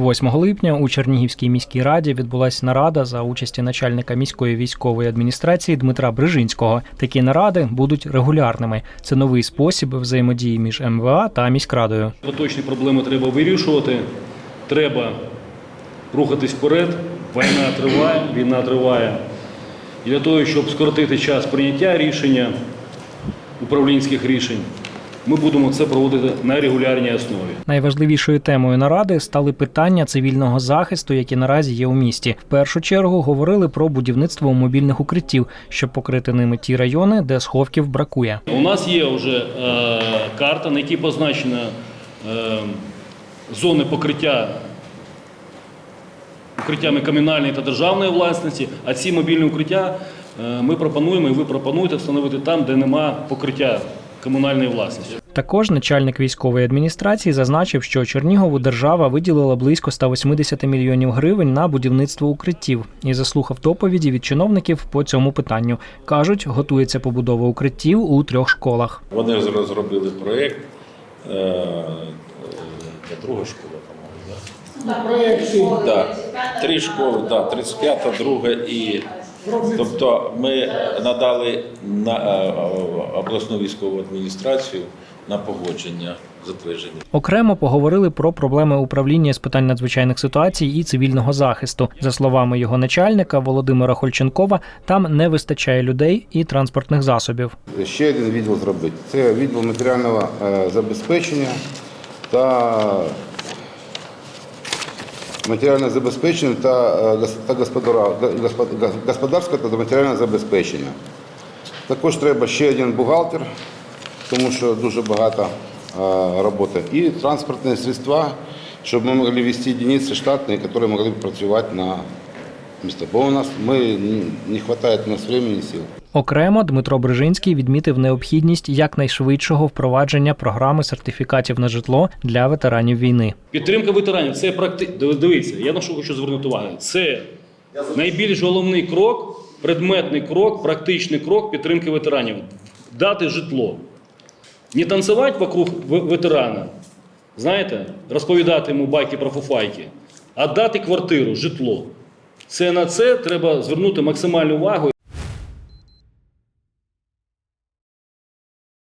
8 липня у Чернігівській міській раді відбулася нарада за участі начальника міської військової адміністрації Дмитра Брижинського. Такі наради будуть регулярними. Це новий спосіб взаємодії між МВА та міськрадою. Поточні проблеми треба вирішувати. Треба рухатись вперед. Війна триває, війна триває. І для того, щоб скоротити час прийняття рішення, управлінських рішень, ми будемо це проводити на регулярній основі. Найважливішою темою наради стали питання цивільного захисту, які наразі є у місті. В першу чергу говорили про будівництво мобільних укриттів, щоб покрити ними ті райони, де сховків бракує. У нас є вже е, карта, на якій позначено е, зони покриття укриттями комунальної та державної власності, а ці мобільні укриття е, ми пропонуємо і ви пропонуєте встановити там, де нема покриття комунальної власності. Також начальник військової адміністрації зазначив, що Чернігову держава виділила близько 180 мільйонів гривень на будівництво укриттів і заслухав доповіді від чиновників по цьому питанню. кажуть, готується побудова укриттів у трьох школах. Вони розробили проєкт. е, е, Друга школа, по-моєму, да? Да. Три школи, да, 35, друга і. Тобто ми надали на е, обласну військову адміністрацію на погодження затвердження. Окремо поговорили про проблеми управління з питань надзвичайних ситуацій і цивільного захисту. За словами його начальника Володимира Хольченкова, там не вистачає людей і транспортних засобів. Ще один відділ зробити. Це відділ матеріального е, забезпечення та матеріальне забезпечення та, е, та господарське та матеріальне забезпечення. Також треба ще один бухгалтер, тому що дуже багато е, роботи. І транспортні средства, щоб ми могли вести одиниці штатні, які могли б працювати на місто. Бо у нас ми, не вистачає у нас времени і сил. Окремо Дмитро Брижинський відмітив необхідність якнайшвидшого впровадження програми сертифікатів на житло для ветеранів війни. Підтримка ветеранів це практи... Дивіться, я на що хочу звернути увагу. Це найбільш головний крок, предметний крок, практичний крок підтримки ветеранів. Дати житло. Не танцювати вокруг ветерана, знаєте, розповідати йому байки про фуфайки, а дати квартиру, житло. Це на це треба звернути максимальну увагу.